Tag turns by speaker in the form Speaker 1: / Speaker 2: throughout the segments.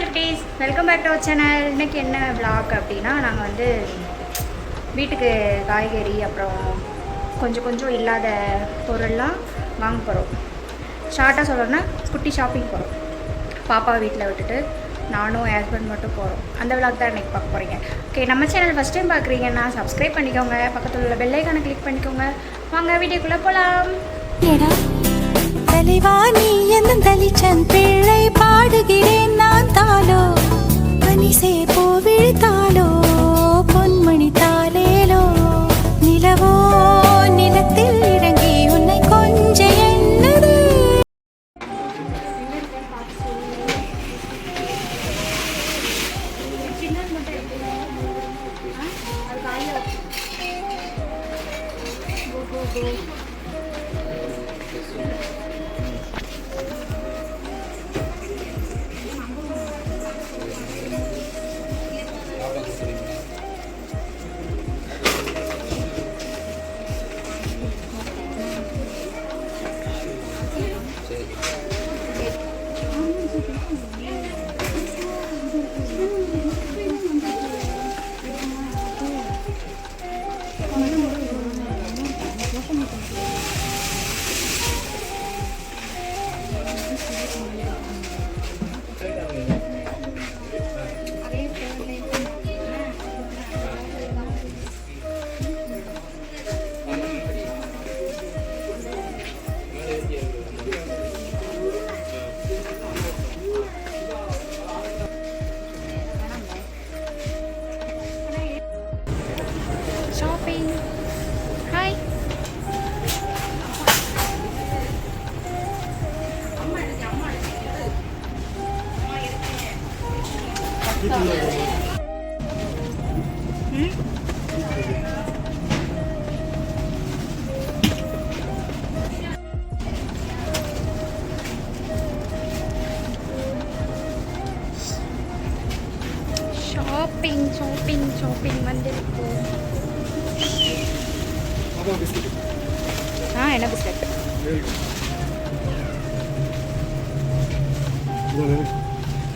Speaker 1: Celebrities welcome back to our channel இன்னைக்கு என்ன vlog அப்படின்னா நாங்கள் வந்து வீட்டுக்கு காய்கறி அப்புறம் கொஞ்சம் கொஞ்சம் இல்லாத பொருள்லாம் வாங்க போகிறோம் ஷார்ட்டாக சொல்லணும்னா குட்டி ஷாப்பிங் போகிறோம் பாப்பா வீட்டில் விட்டுட்டு நானும் என் ஹஸ்பண்ட் மட்டும் போகிறோம் அந்த விளாக் தான் இன்றைக்கி பார்க்க போகிறீங்க ஓகே நம்ம சேனல் ஃபஸ்ட் டைம் பார்க்குறீங்கன்னா சப்ஸ்கிரைப் பண்ணிக்கோங்க. பக்கத்தில் உள்ள பெல்லைக்கான கிளிக் பண்ணிக்கோங்க. வாங்க வீடியோக்குள்ளே போகலாம்
Speaker 2: தலைவா நீ என்னும் தலிச்சன்? பிள்ளை பாடுகிறேன் நான் தாலோ பனிசே பூ விழித்தாளோ பொன்மணி தாலேலோ நிலவோ?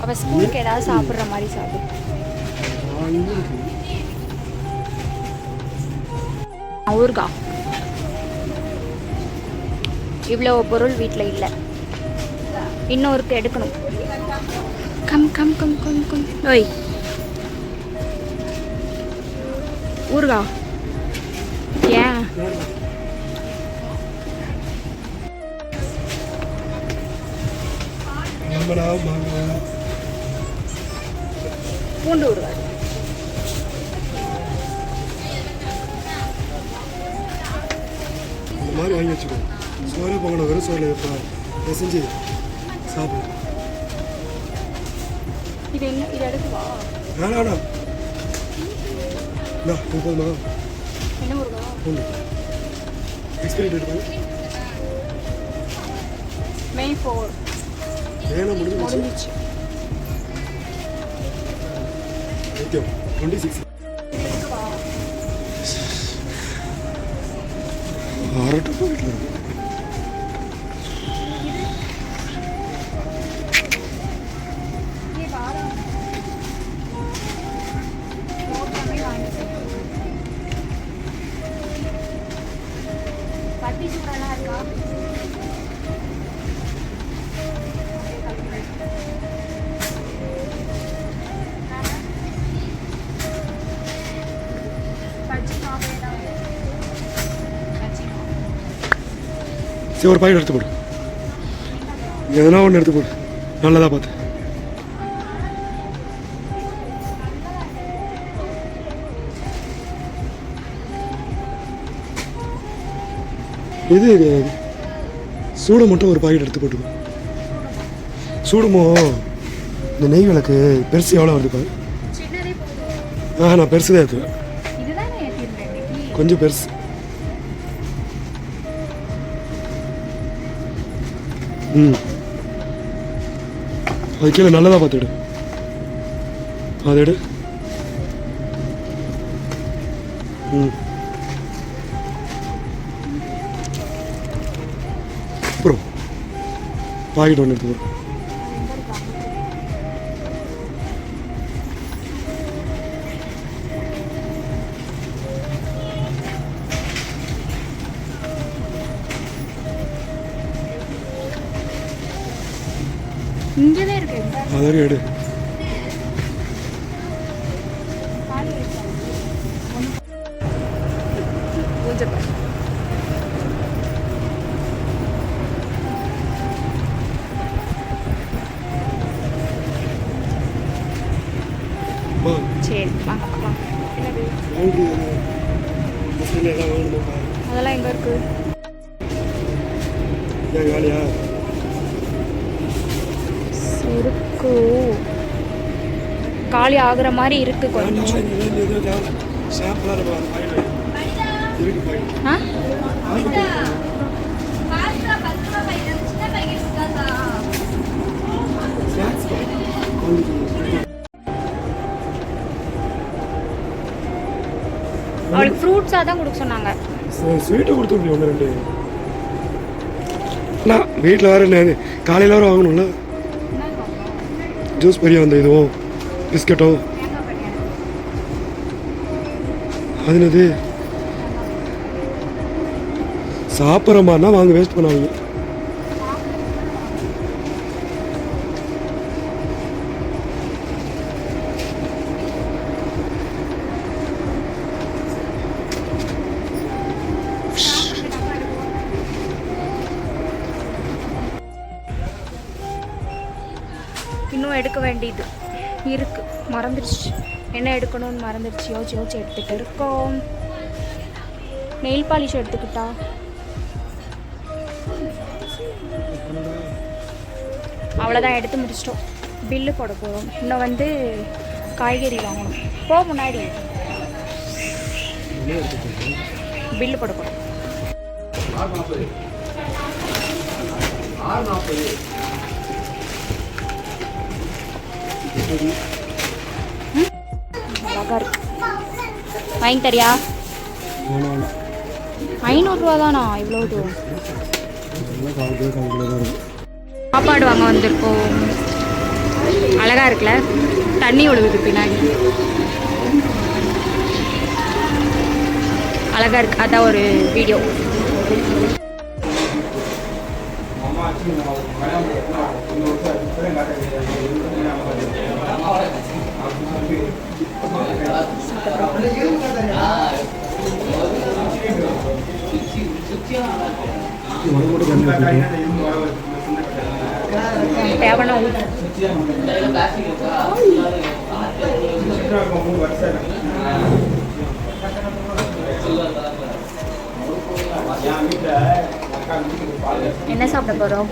Speaker 1: அவள் ஸ்கூலுக்கு ஏதாவது சாப்பிட்ற மாதிரி சாப்பிடும் ஊர்கா இவ்வளோ பொருள் வீட்டில் இல்லை. இன்னொருக்கு எடுக்கணும். Come come come come come. ஓய். ஊர்கா ஏன்?
Speaker 3: மாம்பழா மாங்காய்
Speaker 1: பூண்டு ஊறுகாய்
Speaker 3: இந்த மாதிரி வாங்கி வச்சுக்கோ. சோறு பொங்கல் வெறும் சோறில் இப்போ பிசைஞ்சு சாப்பிடு.
Speaker 1: இது என்ன? இது எடுக்குவா
Speaker 3: இந்தா இது போதுமா?
Speaker 1: என்ன ஊறுகா
Speaker 3: பூண்டு. எக்ஸ்பீரி டேட் பாரு.
Speaker 1: மே ஃபோர்
Speaker 3: போச்சு.
Speaker 1: முடிஞ்சிச்சு.
Speaker 3: ஓகே டுவெண்ட்டி சிக்ஸ் வீட்டில் இருக்கு.
Speaker 1: பத்தி சூடெல்லாம் இருக்கா?
Speaker 3: சரி ஒரு பாக்கெட் எடுத்து போடு. எதனா ஒன்று எடுத்து போடு. நல்லதா பார்த்து. இது சூடு மட்டும் ஒரு பாக்கெட் எடுத்து போட்டுக்கோ. சூடுமோ இந்த நெய் விளக்கு பெருசு எவ்வளோ வருது பாரு. ஆ நான் பெருசு தான் ஏற்றுவேன் கொஞ்சம் பெருசு. ம். அது கீழே நல்லதாக பார்த்து எடு. அதை எடு. ம். அப்புறம் பாக்கெட் ஒன்று எடுத்து அதான் எடு
Speaker 1: சரி வாங்க
Speaker 3: வாங்கணுமா
Speaker 1: அதெல்லாம் எங்கே இருக்கு. காலி ஆகுற மாதிரி இருக்கு கொஞ்சம். அவளுக்கு ஃப்ரூட்ஸாக தான் கொடுக்க சொன்னாங்க.
Speaker 3: ஸ்வீட்டு கொடுத்து விடுங்க ஒன்று ரெண்டு. நான் வீட்டில் வேறு என்ன காலையில் வேறு வாங்கணும்ல. ஜூஸ் பெரிய அந்த இதுவும் பிஸ்கட்டும் அது என்னது? சாப்பிட்ற வாங்க வேஸ்ட் பண்ணாதீங்க.
Speaker 1: இன்னும் எடுக்க வேண்டியது இருக்குது மறந்துடுச்சு. என்ன எடுக்கணும்னு மறந்துடுச்சு. யோசிச்சு யோசிச்சு எடுத்துகிட்டு இருக்கோம். நெயில் பாலிஷ் எடுத்துக்கிட்டா? அவ்வளோதான் எடுத்து முடிச்சிட்டோம். பில்லு போட போகிறோம் இன்னும் வந்து காய்கறி வாங்கணும். போ முன்னாடி. பில்லு போட போகிறோம் அழகா இருக்கு வாங்கி தரியா
Speaker 3: வேணாம்
Speaker 1: ஐநூறுரூவா தானா இவ்வளோ தூரம் சாப்பாடு வாங்க வந்திருக்கோம். அழகாக இருக்குல்ல? தண்ணி ஒழுகுது பின்னாடி. அழகாக இருக்கு. அதான் ஒரு வீடியோ
Speaker 3: உனக்கு மட்டும்
Speaker 1: தேவைன்னா என்ன சாப்பிட போகிறோம்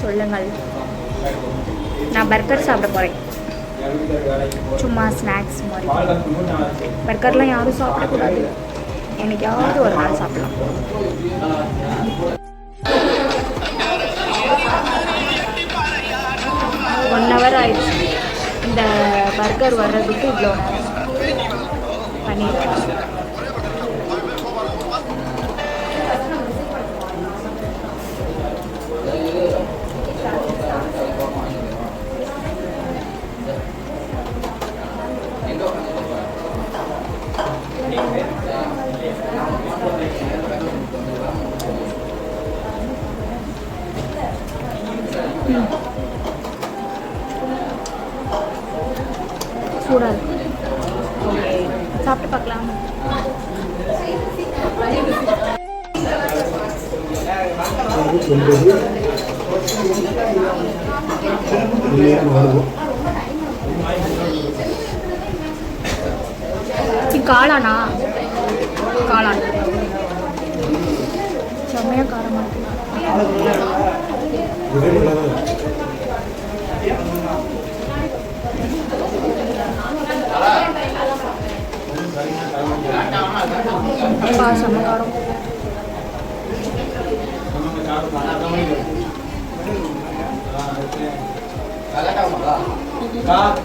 Speaker 1: சொல்லுங்கள். நான் பர்கர் சாப்பிட போகிறேன் சும்மா ஸ்நாக்ஸ் மாதிரி. பர்கர்லாம் யாரும் சாப்பிடக்கூடாது. எனக்கு யாராவது ஒரு நாள் சாப்பிடலாம். பர்கர் வர்றதுக்கு இவ்வளோ நேரம். பண்ணியிருக்கேன் காளானா? காளான். செம்மையாக காரமாக இருக்கு.
Speaker 3: இதே நல்லா தான்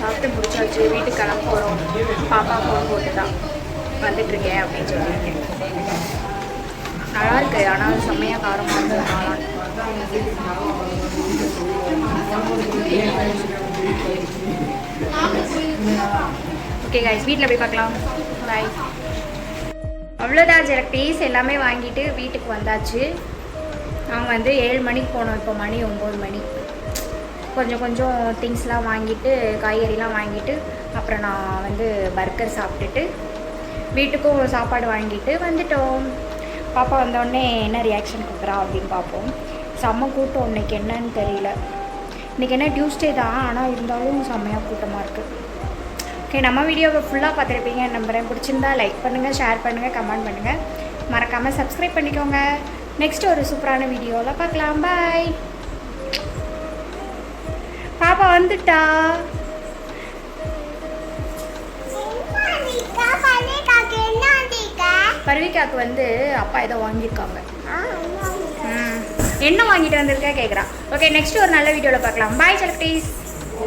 Speaker 1: சாப்பிட்டு முடிச்சாச்சு. வீட்டுக்கு கிளம்ப போகிறோம் பாப்பா ஃபோன் போட்டு தான் வந்துட்டுருக்கேன் அப்படின்னு சொல்லியிருக்கேன். நல்லா இருக்கு. ஆனால் செம்மையாக காரமாக இருந்ததுனால. ஓகே கைஸ் வீட்டில் போய் பார்க்கலாம். பாய் அவ்வளோதான் ஜெரக்டீஸ் எல்லாமே வாங்கிட்டு வீட்டுக்கு வந்தாச்சு. நாங்கள் வந்து ஏழு மணிக்கு போனோம் இப்போ மணி ஒம்பது மணி. கொஞ்சம் கொஞ்சம் திங்ஸ்லாம் வாங்கிட்டு காய்கறிலாம் வாங்கிட்டு அப்புறம் நான் வந்து பர்கர் சாப்பிட்டுட்டு வீட்டுக்கும் சாப்பாடு வாங்கிட்டு வந்துட்டோம். பாப்பா வந்தோடனே என்ன ரியாக்ஷன் கொடுக்குறா அப்படின்னு பார்ப்போம். செம்ம கூட்டம். இன்னைக்கு என்னன்னு தெரியல. இன்றைக்கி என்ன டியூஸ்டே தான். ஆனால் இருந்தாலும் செம்மையாக கூட்டமாக இருக்குது ஓகே நம்ம வீடியோவை ஃபுல்லாக பார்த்துருப்பீங்க. நம்புறேன். பிடிச்சிருந்தா லைக் பண்ணுங்கள் ஷேர் பண்ணுங்கள் கமெண்ட் பண்ணுங்கள் மறக்காமல் சப்ஸ்கிரைப் பண்ணிக்கோங்க. நெக்ஸ்ட் ஒரு சூப்பரான வீடியோவில் பார்க்கலாம். பாய் பாப்பா வந்துட்டா. பர்விகாக்கு வந்து அப்பா ஏதோ வாங்கியிருக்காங்க. என்ன வாங்கிட்டு வந்திருக்கா கேட்குறான் ஓகே நெக்ஸ்ட் ஒரு நல்ல வீடியோவில் பார்க்கலாம். பாய் செலக்டீஸ்